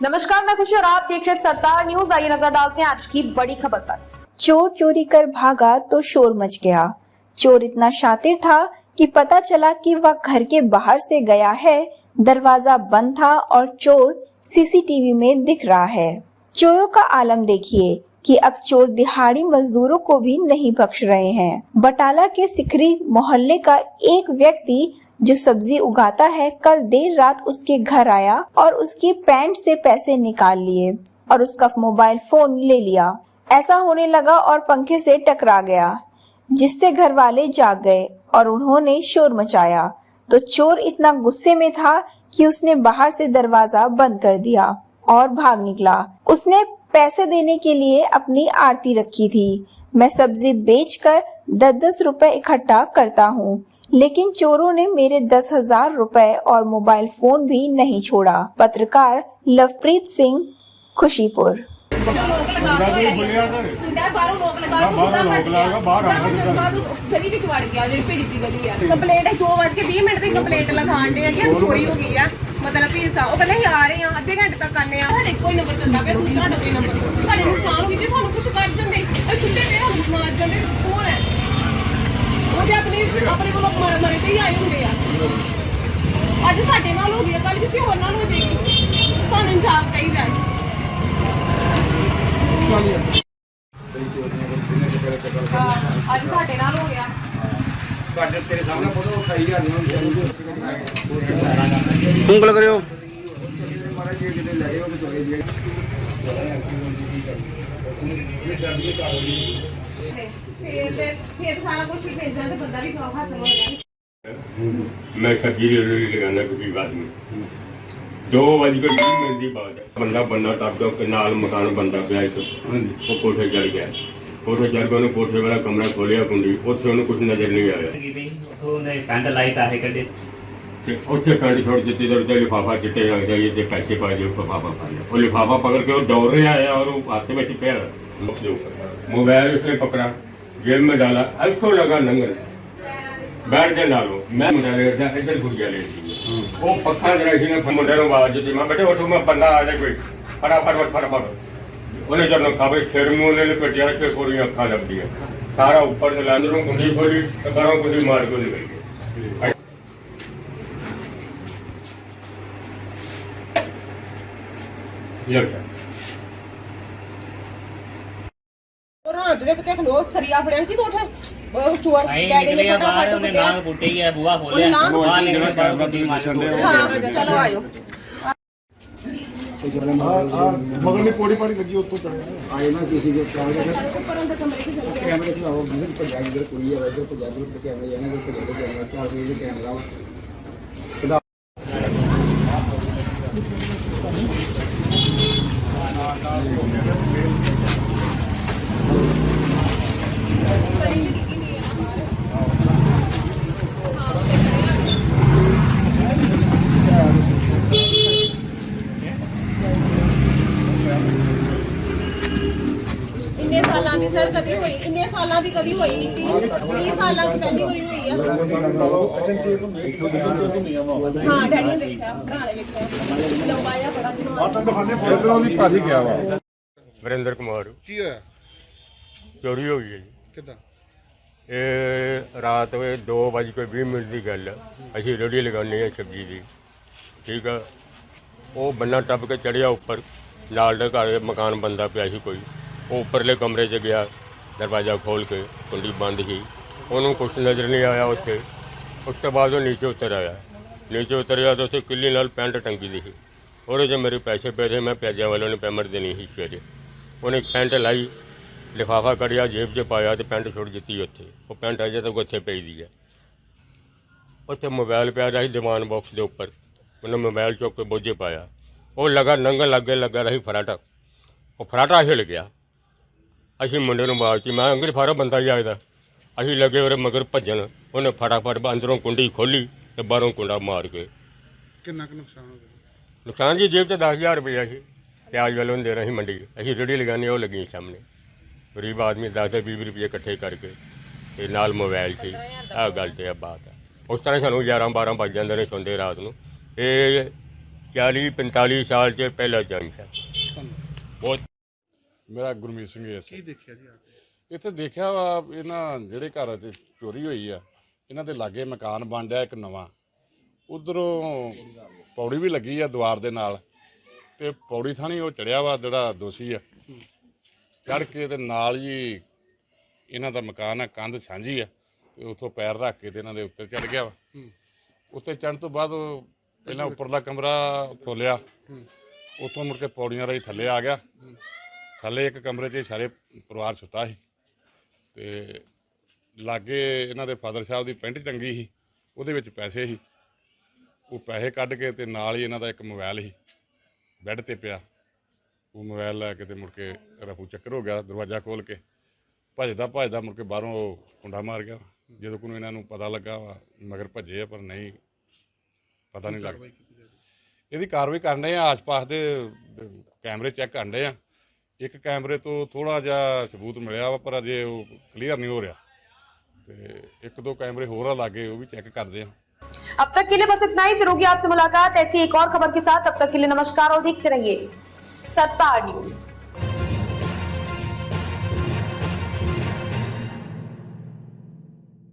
नमस्कार, मैं खुशी और आप देख रहे सरदार न्यूज़। आइए नज़र डालते हैं आज की बड़ी खबर पर। चोर चोरी कर भागा तो शोर मच गया। चोर इतना शातिर था कि पता चला कि वह घर के बाहर से गया है। दरवाज़ा बंद था और चोर सीसीटीवी में दिख रहा है। चोरों का आलम देखिए कि अब चोर दिहाड़ी मजदूरों को भी नहीं बख्श रहे हैं। बटाला के सिखरी मोहल्ले का एक व्यक्ति जो सब्ज़ी उगाता है, कल देर रात उसके घर आया और उसकी पैंट से पैसे निकाल लिए और उसका मोबाइल फ़ोन ले लिया। ऐसा होने लगा और पंखे से टकरा गया, जिससे घर वाले जाग गए और उन्होंने शोर मचाया। तो चोर इतना गुस्से में था कि उसने बाहर से दरवाज़ा बंद कर दिया और भाग निकला। उसने पैसे देने के लिए अपनी आरती रखी थी। मैं सब्जी बेचकर दस दस रुपए इकट्ठा करता हूँ लेकिन चोरों ने मेरे दस हजार रुपए और मोबाइल फोन भी नहीं छोड़ा पत्रकार लवप्रीत सिंह खुशीपुर ਹੁੰਦਾ ਬਾਹਰੋਂ ਲੋਕ ਲਗਾ ਕੇ ਬਾਹਰੋਂ ਲੋਕ ਲਾ ਕੇ ਬਾਹਰ ਆਉਣਾ ਕਿੱਦਾਂ? ਬਾਹਰ ਗਲੀ ਵਿੱਚ ਵੜ ਗਿਆ ਜਿਹੜੀ ਭੀੜੀ ਦੀ ਗਲੀ ਆ ਕੰਪਲੇਂਟ ਹੈ 2 ਵਜੇ 20 ਮਿੰਟ ਦੀ ਕੰਪਲੇਂਟ ਲਗਾਉਣ ਦੇ ਆ ਕਿ ਇਹ ਚੋਰੀ ਹੋ ਗਈ ਆ ਮਤਲਬ ਵੀ ਸਾ ਉਹ ਕਹਿੰਦੇ ਅਸੀਂ ਆ ਰਹੇ ਆ ਅੱਧੇ ਘੰਟੇ ਤੱਕ ਆਨੇ ਆ ਸਾਡੇ ਕੋਈ ਨੰਬਰ ਚੱਲਦਾ ਪਿਆ ਤੁਸੀਂ ਸਾਡਾ ਕੋਈ ਨੰਬਰ ਸਾਡੇ ਨੁਕਸਾਨ ਹੋ ਗਈ ਤੇ ਸਾਨੂੰ ਕੁਝ ਕਰ ਜਾਂਦੇ। ਅਸੀਂ ਸੁੱਤੇ ਪਏ ਸਾਨੂੰ ਮਾਰ ਜਾਂਦੇ ਕੌਣ ਹੈ? ਉਹਦੇ ਆਪਣੀ ਆਪਣੇ ਕੋਲੋਂ ਮਰ ਮਰੇ ਤੇ ਹੀ ਆਏ ਹੁੰਦੇ ਆ। ਅੱਜ ਸਾਡੇ ਨਾਲ ਹੋ ਗਿਆ ਕੱਲ ਕਿਸੇ ਹੋਰ ਨਾਲ ਹੋ ਜਾਏਗੀ ਸਾਨੂੰ ਇਨਸਾਫ ਚਾਹੀਦਾ ਹੈ। ਹਾਂ, ਅੱਜ ਸਾਡੇ ਨਾਲ ਹੋ ਗਿਆ ਤੁਹਾਡੇ ਤੇਰੇ ਸਾਹਮਣੇ ਫੋਟੋ ਉਠਾਈ ਜਾਂਦੀ ਉਂਗਲ ਕਰਿਓ ਫਿਰ ਫਿਰ ਫਿਰ ਸਾਰਾ ਕੁਝ ਹੀ ਭੇਜਾਂ ਤੇ ਬੰਦਾ ਵੀ ਹੱਥ ਹੋ ਗਿਆ मैं सब्जी रेडी लगाना किसी बात में दो बज के बीस मिनट की बात है बंदा बंदा टप के नाल मकान बनता ਪਿਆ ਇੱਕ ਉਹ ਕੋਠੇ ਚੜ ਗਿਆ ਕੋਠੇ ਚੜ ਕੇ ਉਹਨੇ ਕੋਠੇ ਵਾਲਾ ਕਮਰਾ ਖੋਲਿਆ ਕੁੰਡੀ ਉੱਥੇ ਉਹਨੂੰ ਕੁਝ ਨਜ਼ਰ ਨਹੀਂ ਆਇਆ ਲੱਗੀ ਪਈ ਉੱਥੋਂ ਉਹਨੇ ਪੈਂਟ ਲਾਈ ਪੈਸੇ ਕੱਢੇ ਤੇ ਉੱਥੇ ਪੈਂਟ ਛੋੜ ਦਿੱਤੀ ਤੇ ਉਹਦੇ ਲਿਫਾਫਾ ਚਿੱਟੇ ਰੰਗ ਦਾ ਇਹ ਤੇ ਪੈਸੇ ਪਾ ਦਿਓ ਲਿਫਾਫਾ ਪਾ ਲਿਆ ਉਹ ਲਿਫਾਫਾ ਪਕੜ ਕੇ ਉਹ दौड़ ਰਿਹਾ है और वो हाथ में पिया मुख के ऊपर मोबाइल उसने पकड़ा जेब में डाला अच्छो लगा नंगल बैठ के डालो मैं मुंडा ले गया इधर गुड़िया ले ली वो पक्का जरा इसी ने मुंडे ਨੂੰ ਆਵਾਜ਼ ਦਿੱਤੀ ਮੈਂ ਬੇਟੇ ਉਠੋ ਮੈਂ ਬੰਦਾ ਆ ਜਾ ਕੋਈ ਫਟਾਫਟ ਫਟਾਫਟ ਉਹਨੇ ਜਦੋਂ ਖਾਵੇ ਸਿਰ ਮੂੰਹ ਨੇ ਲਪਟਿਆ ਤੇ ਕੋਰੀਆਂ ਅੱਖਾਂ ਲੱਭਦੀਆਂ। ਸਾਰਾ ਉੱਪਰ ਦੇ ਲਾਂਦਰੋਂ ਕੁੰਡੀ ਖੋਲੀ ਤੇ ਬਾਹਰੋਂ ਕੁੰਡੀ ਮਾਰ ਕੇ ਨਿਕਲ ਗਿਆ ਲੱਗਦਾ ਉਹ ਰਾਤ ਦੇ ਕਿਤੇ ਖਲੋ ਸਰੀਆ ਫੜਿਆ ਕਿ ਤੂੰ ਉੱਠ ਉਹ ਚੋਰ ਡੈਡੀ ਨੇ ਫਟਾਫਟ ਉਹਨੇ ਕੁੱਟਿਆ। ਨਾਲ ਬੁੱਟੇ ਹੀ ਆ ਬੂਆ ਉਹਨੇ ਖੋਲਿਆ ਬਾਹਰ ਪੁੱਟੀ। ਨਿਕਲਿਆ ਬਾਹਰ ਗੱਡੀ ਮਾਰ ਕੇ ਆਇਓ ਮਗਰਲੀ ਪੌੜੀ ਪਾੜੀ ਲੱਗੀ ਉੱਤੋਂ ਚੜਿਆ ਆਏ ਨਾ ਕਿਸੇ ਦੇ ਚਾਹ ਦੇ ਉੱਪਰ ਉਹਦੇ ਕਮਰੇ 'ਚ ਚਲ ਗਿਆ ਕੈਮਰੇ ਚ ਲਾਓ ਬਿਜ਼ਨ ਭਜਾ ਇਧਰ ਕੁੜੀ ਆ ਇਧਰ ਭਜਾ ਇਧਰ ਕੈਮਰੇ ਜਾਣਾ ਇਧਰ ਭਜਾ ਇਧਰ ਕੈਮਰਾ ਚਾਹ ਦੇ ਕੈਮਰਾ ਖੁਦਾ ਇੰਨੇ ਸਾਲਾਂ ਦੀ ਸਰ ਕਦੀ ਹੋਈ ਇੰਨੇ ਸਾਲਾਂ ਦੀ ਕਦੀ ਹੋਈ ਨਹੀਂ 30 30 ਸਾਲਾਂ ਦੀ ਪਹਿਲੀ ਵਾਰੀ ਹੋਈ ਆ। ਅਚਨਚੇਤ ਨੂੰ ਮੇਕ ਤੋਂ ਤੋਂ ਨਹੀਂ ਆਵਾ ਹਾਂ ਡੈਡੀ ਨੇ ਦੇਖਿਆ ਭਰਾ ਨੇ ਵੇਖਿਆ ਲੰਬਾਇਆ ਬੜਾ ਜਮਾਨ ਆ ਤਾਂ ਬਹਾਨੇ ਇਧਰੋਂ ਦੀ ਭਾਜੀ ਗਿਆ ਵਾ। ਵਰਿੰਦਰ ਕੁਮਾਰ। ਕੀ ਹੋਇਆ? ਚੋਰੀ ਹੋ ਗਈ ਹੈ ਜੀ। ਕਿਦਾਂ? ਇਹ ਰਾਤ ਵੇ 2:20 ਮਿੰਟ ਦੀ ਗੱਲ ਅਸੀਂ ਰੇੜੀ ਲਗਾਉਂਦੇ ਹਾਂ ਸਬਜ਼ੀ ਦੀ। ਠੀਕ ਆ? ਉਹ ਬੰਨਾ ਟੱਪ ਕੇ ਚੜਿਆ ਉੱਪਰ। ਨਾਲ ਦੇ ਘਰ ਮਕਾਨ ਬੰਦਾ ਪਿਆ ਸੀ ਕੋਈ। ਉਹ ਉੱਪਰਲੇ ਕਮਰੇ 'ਚ ਗਿਆ। ਦਰਵਾਜ਼ਾ ਖੋਲ ਕੇ ਕੁੰਡੀ ਬੰਦ ਸੀ ਉਹਨੂੰ ਕੁਛ ਨਜ਼ਰ ਨਹੀਂ ਆਇਆ ਉੱਥੇ। ਉਸ ਤੋਂ ਬਾਅਦ ਉਹ ਨੀਚੇ ਉਤਰ ਆਇਆ। ਨੀਚੇ ਉਤਰਿਆ ਤਾਂ ਉੱਥੇ ਕਿੱਲੀ ਨਾਲ ਪੈਂਟ ਟੰਗੀ ਦੀ ਸੀ। ਉਹਦੇ 'ਚ ਮੇਰੇ ਪੈਸੇ ਪਏ ਸੀ ਮੈਂ ਪਿਆਜ਼ਿਆਂ ਵਾਲਿਆਂ ਨੂੰ ਪੇਮੈਂਟ ਦੇਣੀ ਸੀ ਸਵੇਰੇ ਉਹਨੇ ਪੈਂਟ ਲਾਈ, ਲਿਫਾਫਾ ਕੜਿਆ ਜੇਬ 'ਚ ਪਾਇਆ ਤੇ ਪੈਂਟ ਛੋੜ ਦਿੱਤੀ ਉੱਥੇ। ਉਹ ਪੈਂਟ ਅਜੇ ਤੱਕ ਉੱਥੇ ਪਈ ਦੀ ਹੈ। ਉੱਥੇ ਮੋਬਾਈਲ ਪਿਆ ਰਿਹਾ ਸੀ ਦੀਵਾਨ ਬਾਕਸ ਦੇ ਉੱਪਰ। ਉਹਨੇ ਮੋਬਾਈਲ ਚੁੱਕ ਕੇ ਬੋਝੇ ਪਾਇਆ। ਉਹ ਲਗਾ ਨੰਗਲ ਲੱਗੇ ਲੱਗਾ ਰਹੀ ਫਰਾਟਾ। ਉਹ ਫਰਾਟਾ ਹਿਲ ਗਿਆ। ਅਸੀਂ ਮੁੰਡੇ ਨੂੰ ਬਾਅਦ ਮੈਂ ਅੰਗਰ ਫਾਰਾ ਬੰਦਾ ਹੀ ਆਇਦਾ ਅਸੀਂ ਲੱਗੇ ਉਹਦੇ ਮਗਰ ਭੱਜਣ। ਉਹਨੇ ਫਟਾਫਟ ਅੰਦਰੋਂ ਕੁੰਡੀ ਖੋਲੀ ਤੇ ਬਾਹਰੋਂ ਕੁੰਡਾ ਮਾਰ ਕੇ। ਕਿੰਨਾ ਕੁ ਨੁਕਸਾਨ ਹੋ ਗਿਆ? ਨੁਕਸਾਨ ਜੀ ਜੇਬ 'ਚ 10000 ਰੁਪਇਆ ਸੀ। ਪਿਆਜ਼ ਵਾਲੋਂ ਦੇਣਾ ਸੀ ਮੰਡੀ। ਅਸੀਂ ਰੇੜੀ ਲਗਾਉਣੀ ਉਹ ਲੱਗੀ ਸਾਹਮਣੇ। ਗਰੀਬ ਆਦਮੀ 10 ਤੇ 20 ਰੁਪਏ ਇਕੱਠੇ ਕਰਕੇ ਤੇ ਨਾਲ ਮੋਬਾਈਲ ਸੀ। ਆਹ ਗੱਲ ਤੇ ਆ ਬਾਤ ਹੈ ਉਸ ਤਰ੍ਹਾਂ ਸਾਨੂੰ 11 12 ਵੱਜ ਜਾਂਦੇ ਨੇ ਸੌਂਦੇ ਰਾਤ ਨੂੰ। ਇਹ 40 45 ਸਾਲ 'ਚ ਪਹਿਲਾ ਚਾਂਸ ਹੈ ਬਹੁਤ ਮੇਰਾ ਗੁਰਮੀਤ ਸਿੰਘ ਐਸ ਕੀ ਦੇਖਿਆ ਜੀ ਇੱਥੇ ਦੇਖਿਆ ਵਾ ਇਹਨਾਂ ਜਿਹੜੇ ਘਰ 'ਚ ਚੋਰੀ ਹੋਈ ਆ ਇਹਨਾਂ ਦੇ ਲਾਗੇ ਮਕਾਨ ਬਣ ਰਿਹਾ ਇੱਕ ਨਵਾਂ। ਉਧਰੋਂ ਪੌੜੀ ਵੀ ਲੱਗੀ ਆ ਦੁਆਰ ਦੇ ਨਾਲ ਤੇ ਪੌੜੀ ਥਾਣੀ ਉਹ ਚੜਿਆ ਵਾ ਜਿਹੜਾ ਦੋਸ਼ੀ ਆ। ਚੜ ਕੇ ਤੇ ਨਾਲ ਹੀ ਇਹਨਾਂ ਦਾ ਮਕਾਨ ਆ ਕੰਧ ਸਾਂਝੀ ਆ ਤੇ ਉੱਥੋਂ ਪੈਰ ਰੱਖ ਕੇ ਤੇ ਇਹਨਾਂ ਦੇ ਉੱਤੇ ਚੜ ਗਿਆ ਵਾ। ਉੱਤੇ ਚੜਨ ਤੋਂ ਬਾਅਦ ਉਹ ਪਹਿਲਾਂ ਉੱਪਰਲਾ ਕਮਰਾ ਖੋਲਿਆ ਉੱਥੋਂ ਮੁੜ ਕੇ ਪੌੜੀਆਂ ਰਾਹੀਂ ਥੱਲੇ ਆ ਗਿਆ। ਥੱਲੇ ਇੱਕ ਕਮਰੇ 'ਚ ਸਾਰੇ ਪਰਿਵਾਰ ਸੁੱਤਾ ਸੀ ਤੇ ਲਾਗੇ ਇਹਨਾਂ ਦੇ ਫਾਦਰ ਸਾਹਿਬ ਦੀ ਪੈਂਟ ਟੰਗੀ ਸੀ ਉਹਦੇ ਵਿੱਚ ਪੈਸੇ ਸੀ। ਉਹ ਪੈਸੇ ਕੱਢ ਕੇ ਤੇ ਨਾਲ ਹੀ ਇਹਨਾਂ ਦਾ ਇੱਕ ਮੋਬਾਈਲ ਸੀ ਬੈੱਡ ਤੇ ਪਿਆ। ਉਹ ਮੋਬਾਈਲ ਲੈ ਕੇ ਤੇ ਮੁੜ ਕੇ ਰਫੂ ਚੱਕਰ ਹੋ ਗਿਆ ਦਰਵਾਜ਼ਾ ਖੋਲ ਕੇ। ਭੱਜਦਾ ਭੱਜਦਾ ਮੁੜ ਕੇ ਬਾਹਰੋਂ ਕੁੰਡਾ ਮਾਰ ਗਿਆ। ਜਦੋਂ ਕੋਈ ਇਹਨਾਂ ਨੂੰ ਪਤਾ ਲੱਗਾ ਵਾ ਮਗਰ ਭੱਜੇ ਪਰ ਨਹੀਂ ਪਤਾ ਨਹੀਂ ਲੱਗਾ ਇਹਦੀ ਕਾਰਵਾਈ ਕਰਨ ਰਹੇ ਆ ਆਸ-ਪਾਸ ਦੇ ਕੈਮਰੇ ਚੈੱਕ ਕਰਨ ਰਹੇ ਆ। ਇੱਕ ਕੈਮਰੇ ਤੋਂ ਥੋੜਾ ਜਿਹਾ ਸਬੂਤ ਮਿਲਿਆ ਵਾ ਪਰ ਅਜੇ ਉਹ ਕਲੀਅਰ ਨਹੀਂ ਹੋ ਰਿਹਾ ਤੇ ਇੱਕ ਦੋ ਕੈਮਰੇ ਹੋਰ ਆ ਲਾਗੇ ਉਹ ਵੀ ਚੈੱਕ ਕਰਦੇ ਆ अब तक के लिए बस इतना ही फिर होगी आपसे मुलाकात ऐसी एक और खबर के साथ तब तक के लिए नमस्कार और देखते रहिए सत्ता न्यूज